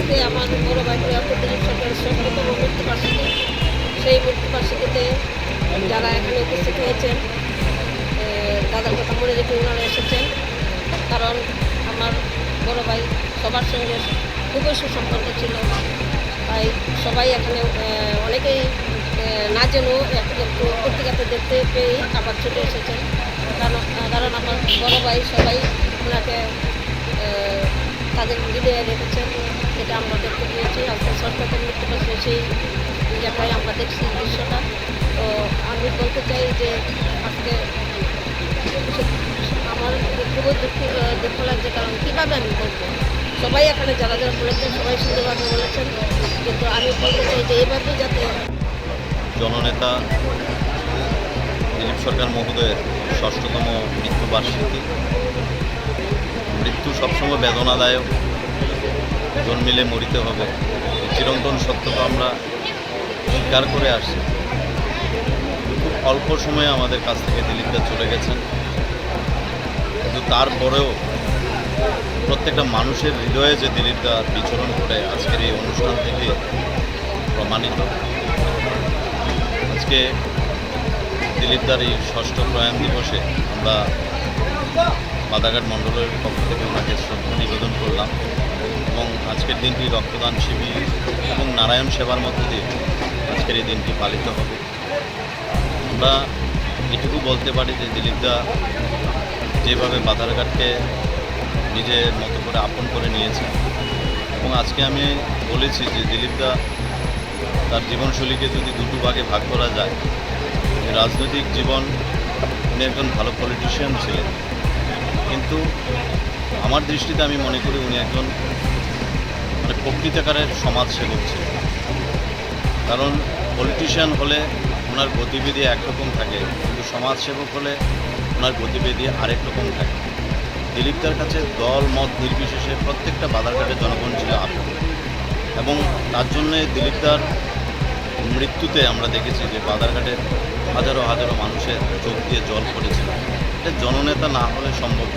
আজকে আমার বড় ভাই দিলীপ সরকারের ষষ্ঠতম মৃত্যুবার্ষিকী সেই মৃত্যুবার্ষিকীতে যারা এখানে উপস্থিত হয়েছেন এ, দাদার কথা মনে রেখে ওনারা এসেছেন। কারণ আমার বড় ভাই সবার সঙ্গে খুবই সুসম্পর্ক ছিল। তাই সবাই এখানে অনেকেই না জেনেও এক- একটু পত্রিকাতে দেখতে পেয়েই আবার ছুটে এসেছেন। কারণ কারণ আমার বড় ভাই সবাই ওনাকে তাদের হৃদয়ে রেখেছেন। এটা আমরা দেখতে পেয়েছি। আজকে সরকারের মৃত্যু পাশে সেই জায়গায় আমরা দেখছি দৃশ্যটা। তো আমি বলতে চাই যে আজকে আমার খুবই দুঃখ দুঃখ লাগছে, কারণ কীভাবে আমি বলব? সবাই এখানে যারা যারা বলেছেন, সবাই সুন্দরভাবে বলেছেন। কিন্তু আমি বলতে চাই যে এইভাবে যাতে জননেতা দিলীপ সরকার মহোদয়ের ষষ্ঠতম মৃত্যুবার্ষিকী। মৃত্যু সবসময় বেদনাদায়ক। জন্মিলে মরিতে হবে। চিরন্তন সত্য তো আমরা স্বীকার করে আসছি। খুব অল্প সময়ে আমাদের কাছ থেকে দিলীপদা চলে গেছেন। কিন্তু তারপরেও প্রত্যেকটা মানুষের হৃদয়ে যে দিলীপদা বিচরণ করে আজকের এই অনুষ্ঠান থেকে প্রমাণিত। আজকে দিলীপদার এই ষষ্ঠ প্রয়াণ দিবসে আমরা বাদাঘাট মণ্ডলের পক্ষ থেকে এবং আজকের দিনটি রক্তদান শিবির এবং নারায়ণ সেবার মধ্য দিয়ে আজকের এই দিনটি পালিত হবে। আমরা এটুকু বলতে পারি যে দিলীপদা যেভাবে বাধারঘাটকে নিজের মতো করে আপন করে নিয়েছে এবং আজকে আমি বলেছি যে দিলীপদা তার জীবনশৈলীকে যদি দুটো ভাগে ভাগ করা যায় রাজনৈতিক জীবন, উনি একজন ভালো পলিটিশিয়ান ছিলেন। কিন্তু আমার দৃষ্টিতে আমি মনে করি উনি একজন মানে প্রকৃতাকারের সমাজসেবক ছিলেন কারণ পলিটিশিয়ান হলে ওনার গতিবিধি একরকম থাকে, কিন্তু সমাজসেবক হলে ওনার গতিবিধি আরেক রকম থাকে। দিলীপদার কাছে দল, মত নির্বিশেষে প্রত্যেকটা বাধারঘাটের জনগণ ছিল আপন এবং তার জন্যে দিলীপদার মৃত্যুতে আমরা দেখেছি যে বাদারঘাটের হাজারো হাজারো মানুষের চোখ দিয়ে জল পড়েছিল। এটা জননেতা না হলে সম্ভব